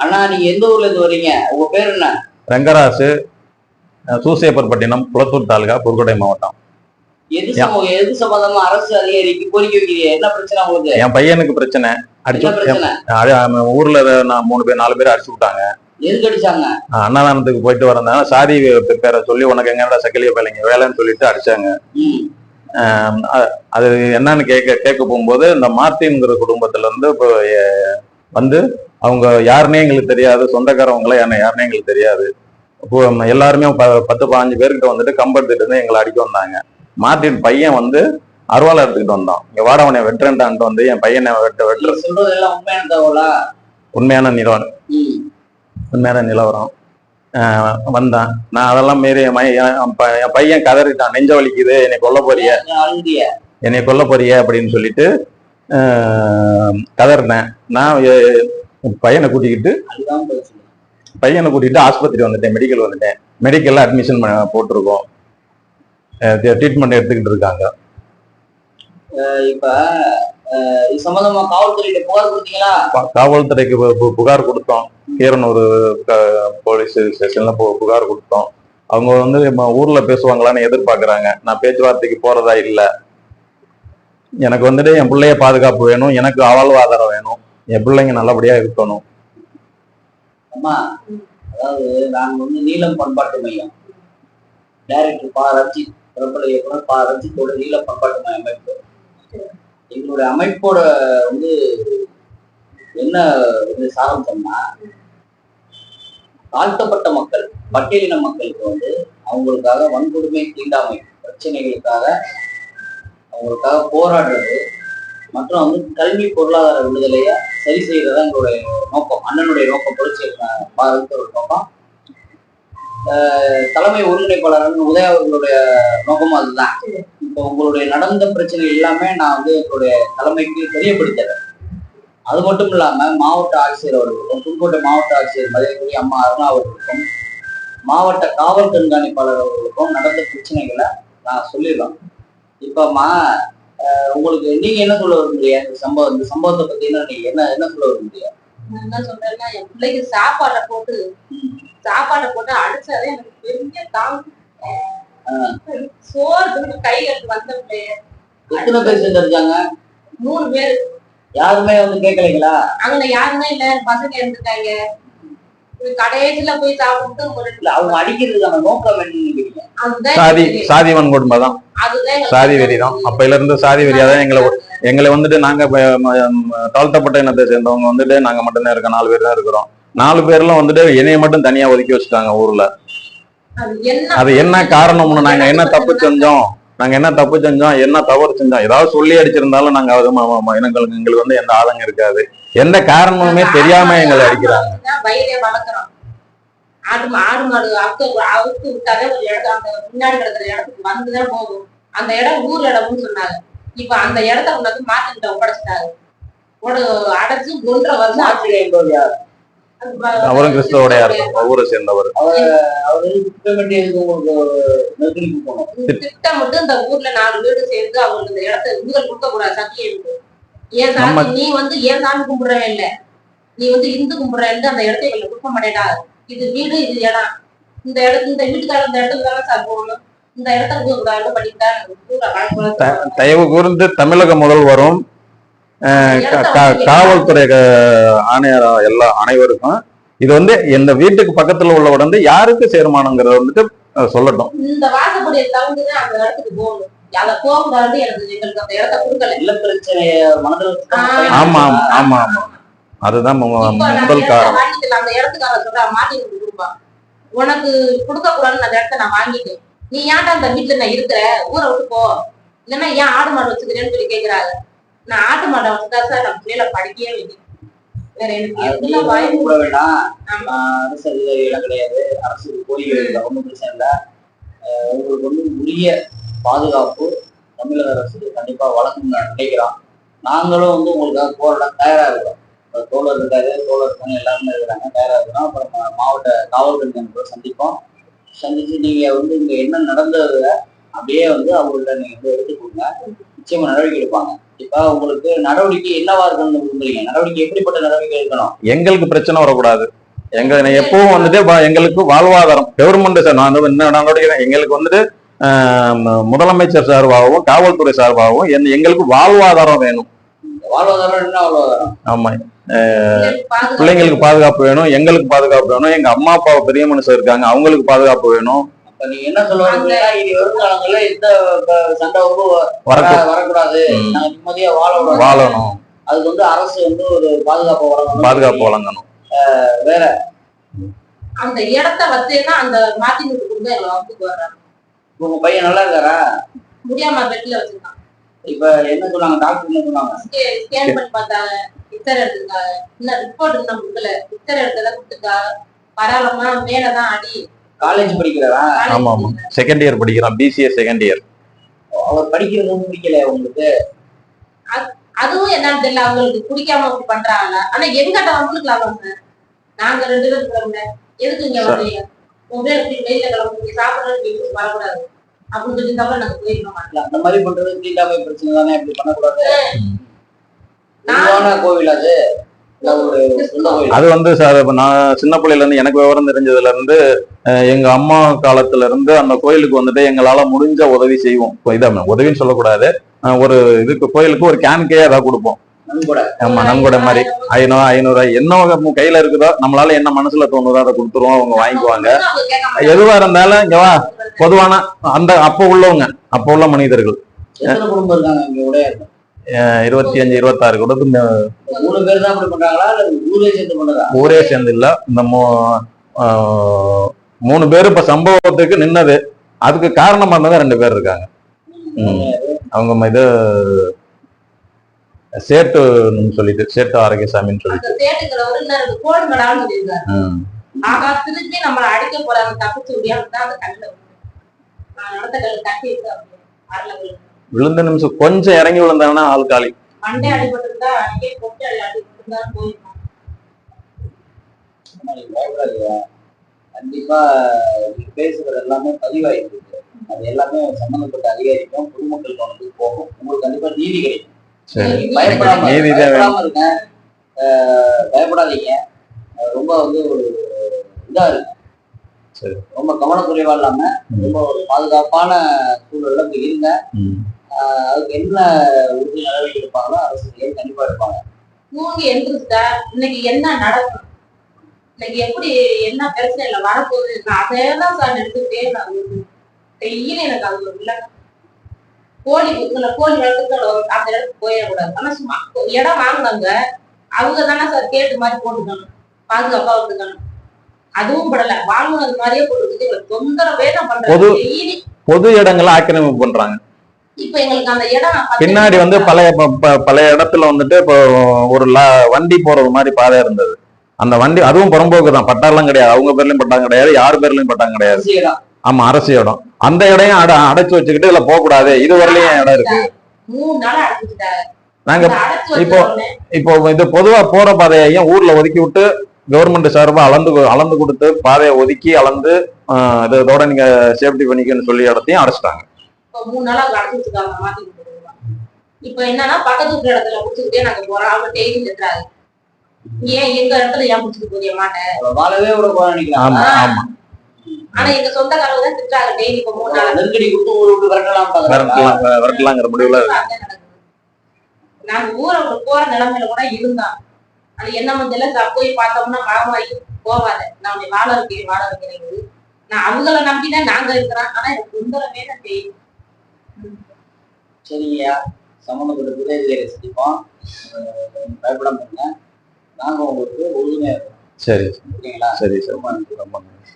அண்ணா நீங்க எந்த ஊர்ல இருந்து வரீங்க? உங்க பேர் என்ன? ரங்கராசு சூசேப்பர்பட்டினம் குளத்தூர் தாலுகா புதுக்கோட்டை மாவட்டம். எது சமூகம் எது சம்பந்தமா அரசு அதிகாரிக்கு கோரிக்கை வைக்கிறீங்க? என்ன பிரச்சனை உங்களுக்கு? என் பையனுக்கு பிரச்சனை. அடிச்சு ஊர்ல நான் மூணு பேர் நாலு பேர் அடிச்சு விட்டாங்க. எதுக்கு அடிச்சாங்க? அஹ், அன்னதானத்துக்கு போயிட்டு வரந்தாங்க சாதி பேரை சொல்லி உனக்கு எங்கடா சக்கிலிய வேலைங்க வேலைன்னு சொல்லிட்டு அடிச்சாங்க. அது என்னன்னு கேட்க கேட்க போகும்போது இந்த மார்ட்டின்ங்கிற குடும்பத்துல இருந்து இப்போ வந்து அவங்க யாருன்னே எங்களுக்கு தெரியாது. சொந்தக்காரவங்கள என்ன யாருன்னே எங்களுக்கு தெரியாது. எல்லாருமே பத்து பதினஞ்சு பேர்கிட்ட வந்துட்டு கம்பெடுத்துட்டு இருந்து எங்களை அடிக்க வந்தாங்க. மார்ட்டின் பையன் வந்து அருவாளை எடுத்துக்கிட்டு வந்தான். இங்க வாடவனை வெட்டுறேன்டான்ட்டு வந்து என் பையனை வெட்ட வெட்டுற உண்மையான நிலவரம். உண்மையான நிலவரம். வந்தான். நான் அதெல்லாம் மீறி என் பையன் கதறிட்டான். நெஞ்ச வலிக்குது. என்னை கொல்ல போறிய. என்னை கொல்ல போறிய அப்படின்னு சொல்லிட்டு கதறினேன். நான் பையனை கூட்டிக்கிட்டு பையனை கூட்டிட்டு ஆஸ்பத்திரி வந்துட்டேன் மெடிக்கல் வந்துட்டேன். மெடிக்கல்ல அட்மிஷன் போட்டிருக்கோம். ட்ரீட்மெண்ட் எடுத்துக்கிட்டு இருக்காங்க. இப்ப காவல்துறைக்கு புகார் கொடுத்தோம். கீரனூர் போலீஸ் ஸ்டேஷன்ல பு- புகார் கொடுத்தோம். அவங்க வந்து ஊர்ல பேசுவாங்களான்னு எதிர்பார்க்கறாங்க. நான் பேச்சுவார்த்தைக்கு போறதா இல்ல. எனக்கு வந்துட்டு என் பிள்ளைய பாதுகாப்பு வேணும். எனக்கு வாழ்வாதாரம் வேணும். என் பிள்ளைங்க நல்லபடியா இருக்கணும். அம்மா அதாவது நாங்க வந்து நீலம் பண்பாட்டு மையம். டைரக்டர் பா ரஞ்சித் பிரபல இயக்குனர் பா ரஞ்சித்தோட நீல பண்பாட்டு மையம் அமைப்பு. எங்களுடைய அமைப்போட வந்து என்ன வந்து சாரம்சம்னா தாழ்த்தப்பட்ட மக்கள் பட்டியலின மக்களுக்கு வந்து அவங்களுக்காக வன்கொடுமை தீண்டாமை பிரச்சனைகளுக்காக அவங்களுக்காக போராடுறது மற்றும் வந்து கல்வி பொருளாதார விடுதலையை சரி செய்யறதா எங்களுடைய நோக்கம். அண்ணனுடைய நோக்கம் புரட்சி பாரதத்தோட நோக்கம். ஆஹ் தலைமை ஒருங்கிணைப்பாளர் உதய அவர்களுடைய நோக்கமும் அதுதான். இப்போ உங்களுடைய நடந்த பிரச்சனை எல்லாமே நான் வந்து எங்களுடைய தலைமைக்கு தெரியப்படுத்துறேன் அது மட்டும் இல்லாம மாவட்ட ஆட்சியர் அவர்களுக்கும் புதுக்கோட்டை மாவட்ட ஆட்சியர் மதுரைக்குரிய அம்மா அருணா அவர்களுக்கும் மாவட்ட காவல் கண்காணிப்பாளர் அவர்களுக்கும் நடந்த பிரச்சனைகளை நான் சொல்லிடலாம் இப்பமா உங்களுக்கு நீங்க என்ன சொல்ல விரும்புறீங்க? இந்த சம்பவம் இந்த சம்பவத்தை பத்தி என்ன நீங்க என்ன என்ன சொல்ல விரும்புறீங்க? நான் என்ன சொல்றேன்னா என் பிள்ளைக்கு சாப்பாடை போட்டு சாப்பாடை போட்டு அடிச்சாதே எனக்கு பெரிய தாங்க சோறு கை எடுத்து வந்த பிள்ளைய. எத்தனை பேர் செஞ்சிருக்காங்க மூணு பேர். யாருமே வந்து கேட்கலைங்களா? அங்க யாருமே இல்ல. பசங்க இருந்துட்டாங்க. கடைசியில போய் சாப்பிட்டு அவங்க அடிக்கிறதுக்கான நோக்கம் அதுதான் சாதி. சாதி வன்கொடுமை தான். சாதி வெறி தான். அப்பையில இருந்து சாதி வெறியா தான் எங்களை எங்களை வந்துட்டு நாங்க தாழ்த்தப்பட்ட இனத்தை சேர்ந்தவங்க வந்துட்டு நாங்க மட்டும்தான் இருக்கோம். நாலு பேர் தான் இருக்கிறோம். நாலு பேர்லாம் வந்துட்டு என்னைய மட்டும் தனியா ஒதுக்கி வச்சுட்டாங்க ஊர்ல. அது என்ன காரணம்னு நாங்க என்ன தப்பு செஞ்சோம்? நாங்க என்ன தப்பு செஞ்சோம்? என்ன தவறு செஞ்சோம்? ஏதாவது சொல்லி அடிச்சிருந்தாலும் நாங்க அது எங்களுக்கு எங்களுக்கு வந்து எந்த ஆதங்கம் இருக்காது. எந்த காரணமுமே தெரியாம எங்களை அடிக்கிறாங்க. ஆடு மா- ஆடு மாடு அவுத்து அவுத்து விட்டாலே ஒரு இடம் அந்த முன்னாடி கிடக்குற இடத்துக்கு வந்துதான் போகும். அந்த இடம் ஊர் இடம்னு சொன்னாங்க. இப்ப அந்த இடத்த கொண்டாந்து மாத்திக்கிட்ட ஒப்படைச்சிட்டாங்க. ஒரு அடைச்சு ஒன்றரை வருஷம் ஆச்சு. அவரும் கிறிஸ்தவோடையா இருக்கும் ஊரை சேர்ந்தவர். திட்டமிட்டு இந்த திட்டம் மட்டும் இந்த ஊர்ல நாலு வீடு சேர்ந்து அவங்களுக்கு இந்த இடத்த முதல் கொடுக்க கூடாது சத்தியம் ஏன் சாமி நீ வந்து ஏன் சாமி கும்பிடுறவே இல்ல? நீ வந்து இந்து கும்பிடுறேன்னு அந்த இடத்த இவங்களுக்கு கொடுக்க மாட்டேடா இது வீடு இது இடம். இந்த இடத்து இந்த வீட்டுக்காரர் இந்த இடத்துக்கு தானே சார் போகணும். இந்த இடத்துல த- தயவு கூர்ந்து தமிழக முதல்வரும் காவல்துறை ஆணையர் எல்லா அனைவருக்கும் இது வந்து இந்த வீட்டுக்கு பக்கத்துல உள்ளவர் வந்து யாருக்கு சேர்மானங்கிறத வந்துட்டு சொல்லட்டும். இந்த வாசப்படியை தகுந்துதான் அந்த இடத்துக்கு போகணும். ஆமா ஆமா ஆமா. அதுதான் நான் முதல் காரணம். அந்த இடத்துக்காக சொல்றா மாட்டி கொடுப்பா. உனக்கு கொடுக்க கூடாதுன்னு அந்த இடத்த நான் வாங்கிட்டேன் நீ ஏன்டா அந்த வீட்டுல நான் இருக்கிற? ஊரை விட்டு போ. இல்லைன்னா ஏன் ஆடு மாடு வச்சுக்கிறேன்னு சொல்லி கேக்குறாங்க. நான் ஆட்டு மாடை வச்சுட்டா சார் நம்ம பிள்ளைல படிக்கவே வைக்கும் வேற எனக்கு எதுல வாய்ப்பு கூட வேண்டாம் அரசு அதிகாரிகள் கிடையாது. அரசு இல்லை ஒன்றும் பிரச்சனை இல்லை. ஆஹ் உங்களுக்கு வந்து உரிய பாதுகாப்பு தமிழக அரசு கண்டிப்பா வழங்கும் நான் நினைக்கிறோம் நாங்களும் வந்து உங்களுக்காக போராட தயாரா இருக்கோம் இப்ப தோழர் இருக்காரு தோழர் இருக்காங்க எல்லாருமே இருக்கிறாங்க தயாரா இருக்கிறோம். அப்புறம் மாவட்ட காவல் கண்காணிப்பை சந்திப்போம். சந்திச்சு நீங்க வந்து இங்க என்ன நடந்ததுல அப்படியே வந்து அவங்கள்ட்ட நீங்க வந்து எடுத்து கொடுங்க நிச்சயமா நடவடிக்கை எடுப்பாங்க. இப்ப உங்களுக்கு நடவடிக்கை என்னவா இருக்கணும்னு விரும்புறீங்க நடவடிக்கை எப்படிப்பட்ட நடவடிக்கை எடுக்கணும்? எங்களுக்கு பிரச்சனை வரக்கூடாது. எங்க எப்பவும் வந்துட்டு எங்களுக்கு வாழ்வாதாரம் கவர்மெண்ட் சார் நான் என்ன நடவடிக்கை எங்களுக்கு வந்துட்டு முதலமைச்சர் சார்பாகவும் காவல்துறை சார்பாகவும் எங்களுக்கு வாழ்வாதாரம் வேணும். வாழ்வாதாரம் என்ன வாழ்வாதாரம்? ஆமா பிள்ளைங்களுக்கு பாதுகாப்பு வேணும் எங்களுக்கு பாதுகாப்பு வேணும் எங்க அம்மா அப்பா பெரிய மனுஷன் இருக்காங்க அவங்களுக்கு பாதுகாப்பு வேணும். அப்ப நீங்க என்ன சொல்ல வரீங்கன்னா இனி வருங்காலங்கள்ல எந்த ப- சண்டை வந்து வரக்கு வர- வரக்கூடாது. நாங்க நிம்மதியா வாழ. வாழணும். அதுக்கு வந்து அரசு வந்து ஒரு பாதுகாப்பு வழங்கணும். பாதுகாப்பு வழங்கணும். வேற? அந்த இடத்த வச்சேன்னா அந்த மதிமுக குடும்பம் எங்களை வர்றாங்க. உங்க பையன் நல்லா இருக்காரா? முடியாம பெட்ல வச்சிருக்கான் இப்ப என்ன சொன்னாங்க? டாக்டர் என்ன சொன்னாங்க? ஸ்கேன் பண்ணி பார்த்தாங்க. பிக்சர் எடுத்துருக்காங்க. இன்னும் ரிப்போர்ட் இன்னும் கொடுக்கல. பிக்சர் எடுத்ததை கொடுத்துருக்காங்க பரவாயில்லமா மேலதான் அடி. காலேஜ் படிக்கிறாரா? ஆமா ஆமா. செகண்ட் இயர் படிக்கிறான். பிசிஏ செகண்ட் இயர் அவர் படிக்கிறது பிடிக்கல உங்களுக்கு? அதுவும் என்னன்னு தெரியல. அவங்களுக்கு பிடிக்காம பண்றாங்க. ஆனா எங்கிட்ட அவங்களுக்கு லாபம் சார் நாங்க ரெண்டு பேரும் எதுக்கு இங்க. வந்தீங்க உங்க வெளியில கிளம்பி சாப்பிடறது வரக்கூடாது. அப்படின்னு சொல்லி தவிர நாங்க போயிருக்க மாட்டோம். அந்த மாதிரி பண்றது தீண்டாமை பிரச்சனை தானே இப்படி பண்ணக்கூடாது. கோவில் அது. அது வந்து சார் இப்ப நான் சின்ன பிள்ளையில இருந்து எனக்கு விவரம் தெரிஞ்சதுல இருந்து எங்க அம்மா காலத்துல இருந்து அந்த கோயிலுக்கு வந்துட்டு எங்களால முடிஞ்ச உதவி செய்வோம். இப்போ இதை உதவின்னு சொல்லக்கூடாது. ஒரு இதுக்கு கோயிலுக்கு ஒரு கேன்கே ஏதாவது கொடுப்போம். ஆமா நன்கொடை மாதிரி. ஐநூறு ஐநூறு என்ன நம்ம கையில இருக்குதோ நம்மளால என்ன மனசுல தோணுதோ அதை கொடுத்துருவோம் அவங்க வாங்கிக்குவாங்க. எதுவா இருந்தாலும் இங்க வா. பொதுவான அந்த அப்ப உள்ளவங்க அப்ப உள்ள மனிதர்கள். இருபத்தி அஞ்சு இருபத்தாறு கூட ஊரே சேர்ந்து இல்ல. இந்த மூணு பேர் இப்ப சம்பவத்துக்கு நின்னது. அதுக்கு காரணமா இருந்தவங்க ரெண்டு பேர் இருக்காங்க. அவங்க இது சேட்டுன்னு சொல்லிட்டு சேட்டு ஆரோக்கியசாமின்னு சொல்லிட்டு. விழுந்து. நிமிஷம் கொஞ்சம் இறங்கி விழுந்தாங்கன்னா ஆள் காலி. கண்டிப்பா பேசுறது எல்லாமே பதிவாயிருக்கு அது எல்லாமே சம்பந்தப்பட்ட அதிகாரிக்கும் பொதுமக்கள் கவனத்துக்கு போகும். உங்களுக்கு கண்டிப்பா நீதி கிடைக்கும். பயப்படாம அஹ், பயப்படாதீங்க. ரொம்ப வந்து ஒரு இதா இருக்கு சரி. ரொம்ப கவனக்குறைவா இல்லாம. ரொம்ப ஒரு பாதுகாப்பான சூழல்ல போய் இருங்க. அதுக்கு என்ன உறுதி நடவடிக்கை எடுப்பாங்களோ அரசு கண்டிப்பா எடுப்பாங்க. தூங்கி எழுந்திருச்சா இன்னைக்கு என்ன நடக்கும்? இன்னைக்கு எப்படி என்ன பிரச்சனை இல்லை வரப்போகுது? நான் அதே தான் சார் எடுத்துக்கிட்டே நான் டெய்லி எனக்கு அது ஒரு இல்லை கோழி இல்லை கோழி வளர்த்துக்கு ஒரு அந்த இடத்துக்கு போயிடக்கூடாது ஆனா சும்மா இடம் வாங்கினாங்க அவங்க தானே சார் கேட்டு மாதிரி போட்டுக்கணும். பாதுகாப்பா வந்துக்கணும் அதுவும் படல. வாங்கினது மாதிரியே போட்டு தொந்தரவே தான் பண்றாங்க பொது- இடங்களை ஆக்கிரமிப்பு பண்றாங்க. இப்ப எங்களுக்கு அந்த இடம் பத்து பின்னாடி வந்து பழைய பழைய இடத்துல வந்துட்டு இப்போ ஒரு வண்டி போறது மாதிரி பாதை இருந்தது. அந்த வண்டி அதுவும் புறம்போக்கு தான். பட்டாலாம் கிடையாது. அவங்க பேர்லயும் பட்டாங்க கிடையாது. யார் பேர்லயும் பட்டாங்க கிடையாது. ஆமா அரசு இடம். அந்த இடையும் அட அடைச்சு வச்சுக்கிட்டு இதுல போக கூடாது இது வரலையும் இடம் இருக்கு. நாங்க இப்போ- இப்போ இது பொதுவா போற பாதையையும் ஊர்ல ஒதுக்கி விட்டு கவர்மெண்ட் சார்பா அளந்து அளந்து கொடுத்து பாதையை ஒதுக்கி அளந்து இதோட நீங்க சேஃப்டி பண்ணிக்கன்னு சொல்லி இடத்தையும் அடைச்சிட்டாங்க. இப்ப என்னன்னா பக்கத்து இடத்துல முடிச்சுக்கிட்டே நாங்க போறோம். அவங்க டெய்லி திட்டுறாங்க ஏன் எங்க இடத்துல ஏன் முடிச்சுட்டு போறிய மாட்டேன்? அவரை வாழவே விட போற நினைக்கலாம் ஆமா ஆமா. ஆனா எங்க சொந்தக்காரங்க தான் திட்டுறாங்க டெய்லி இப்ப மூணு நாளா. நெருக்கடி கொடுத்து ஊரை விட்டு விரட்டலாம் பாக்குறாங்க விரட்டலாம் விரட்டலாங்கிற முடிவுல. நாங்க ஊரை விட்டு போற நிலைமையில கூட இருந்தான். அது என்ன மஞ்சள் போய் பார்த்தோம்னா மழமாயி போவாத நான் உன்னை வாழ வைக்கிறேன் வாழ வைக்கிறேன் நான் அவங்கள நம்பிதான் நாங்க இருக்கிறோம். ஆனா எனக்கு தொந்தரவே தான் தெரியும் சரிங்கய்யா. சம்மந்தப்பட்ட துறைகளை சந்திப்போம். அஹ் பயப்படாம இருங்க. நாங்க உங்களுக்கு உறுதுணையா இருக்கோம். சரி. ஓகேங்களா? சரி சரி. ரொம்ப நன்றி. ரொம்ப நன்றி.